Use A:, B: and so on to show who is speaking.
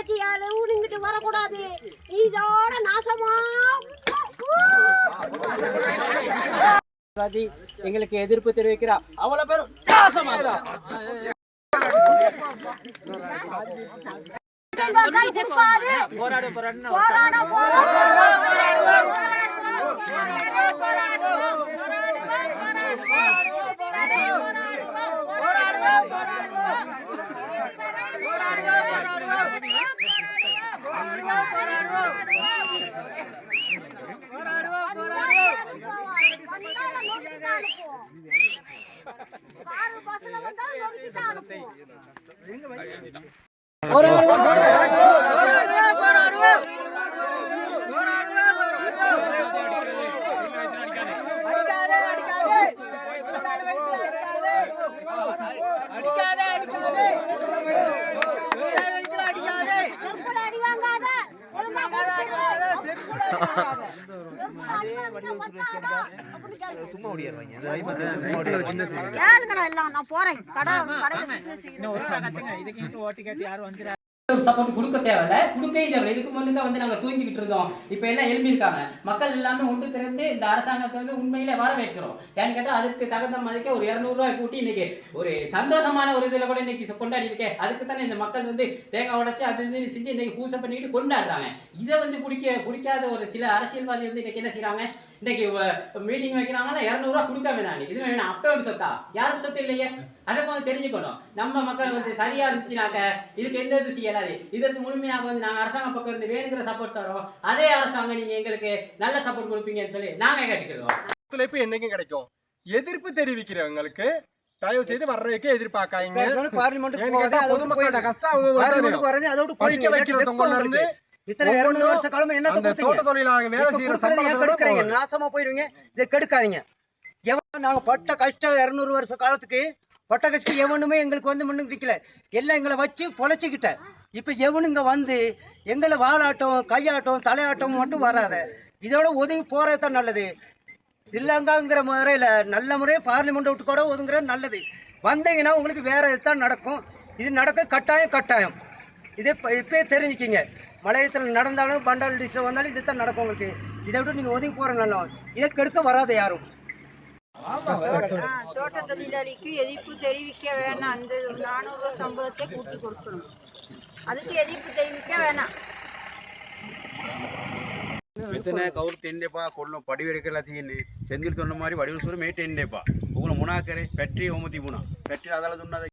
A: வச்சு யாரும் இங்கிட்டு வரக்கூடாது. இதோட நாசமா?
B: எங்களுக்கு எதிர்ப்பு தெரிவிக்கிறா. அவ்வளவு பேரும்.
A: கொடுப்பாரு
B: போராடு
A: போராட போராட. செருப்புல கேளுங்கடா எல்லாம் நான் போறேன். கடை கடை
B: இதுக்கு இன்னும் ஓட்டி கேட்டு யாரும் வந்துடா
C: சப்போர்ட் கொடுக்க தேவையில்ல. கொடுக்கவே தேவையில்ல இதுக்கு முன்னுக்கு வந்து நாங்கள் தூங்கிக்கிட்டு இருந்தோம். இப்போ எல்லாம் எழுப்பியிருக்காங்க மக்கள் எல்லாமே ஒன்று திறந்து இந்த அரசாங்கத்தை வந்து உண்மையிலே வர வைக்கிறோம் ஏன்னு கேட்டால் அதுக்கு தகுந்த மாதிரிக்கே ஒரு இரநூறுவாய் கூட்டி இன்னைக்கு ஒரு சந்தோஷமான ஒரு இதில் கூட இன்னைக்கு கொண்டாடி இருக்கேன். அதுக்கு தானே இந்த மக்கள் வந்து தேங்காய் உடச்சி அது இது செஞ்சு இன்னைக்கு பூசை பண்ணிட்டு கொண்டாடுறாங்க. இதை வந்து குடிக்க குடிக்காத ஒரு சில அரசியல்வாதி வந்து இன்னைக்கு என்ன செய்கிறாங்க இன்னைக்கு மீட்டிங் வைக்கிறாங்கன்னா இரநூறுவா கொடுக்க வேணாம் இது வேணாம். ஒரு சொத்தா? யாரும் சொத்து இல்லையே. அதை கொஞ்சம் தெரிஞ்சுக்கணும். நம்ம மக்கள் வந்து சரியா இருந்துச்சுனாக்க இதுக்கு எந்த இது செய்யலாது இதற்கு முழுமையாக வந்து நாங்கள் அரசாங்கம் பக்கம் இருந்து வேணுங்கிற சப்போர்ட் தரோம் அதே அரசாங்கம் நீங்க எங்களுக்கு நல்ல சப்போர்ட் கொடுப்பீங்கன்னு சொல்லி நாங்க கேட்டுக்கிறோம்.
D: ஒத்துழைப்பு என்னைக்கும் கிடைக்கும். எதிர்ப்பு தெரிவிக்கிறவங்களுக்கு தயவு செய்து வர்றதுக்கு
E: விட்டு
D: பொதுமக்களோட. கஷ்டம் அவங்க
E: போயிடுங்க.
D: வைக்கிறவங்க.
E: இத்தனை இருநூறு வருஷ காலமா
D: தோட்ட தொழிலாளர்கள் வேலை செய்யற.
E: நாசமா போயிருவீங்க. இதை கெடுக்காதீங்க. எவன் நாங்க பட்ட கஷ்டம் இருநூறு வருஷ காலத்துக்கு பட்ட எவனுமே எங்களுக்கு வந்து முன்னுக்கு எல்லாம் எங்களை வச்சு பொழைச்சிக்கிட்ட இப்போ எவனுங்க வந்து எங்களை வாலாட்டம் கையாட்டம் தலையாட்டம் மட்டும் வராத. இதோட ஒதுங்கி போகிறது தான் நல்லது. ஸ்ரீலங்காங்கிற முறையில் நல்ல முறையாக பார்லிமெண்ட் விட்டு கூட ஒதுங்குறது நல்லது. வந்தீங்கன்னா உங்களுக்கு வேறு இதுதான் நடக்கும். இது நடக்க கட்டாயம் கட்டாயம். இதே இப்போ இப்பயே தெரிஞ்சுக்கிங்க. மலையத்தில் நடந்தாலும் பண்டால் டிஸ்ட்ரிக் வந்தாலும் இது தான் நடக்கும் உங்களுக்கு. இதை விட்டு நீங்கள் ஒதுங்கி போகிற நல்லா இதை கெடுக்க வராது யாரும்.
F: தோட்ட தொழிலாளிக்கு எதிர்ப்பு தெரிவிக்க வேணாம் அந்த நானூறுரூவா சம்பளத்தை கூட்டி கொடுக்கணும் அதுக்கு எதிர்ப்பு தெரிவிக்க வேணாம்
G: మిత్తనే కౌలు తిండేపా కొళ్ళు పడి వెరికలా తీయండి సెందిరి తొండ మరి వడివులు సూరు మే తిండేపా ఒకరు మునాకరే పెట్టి ఓమతి మున పెట్టి అదలది ఉన్నది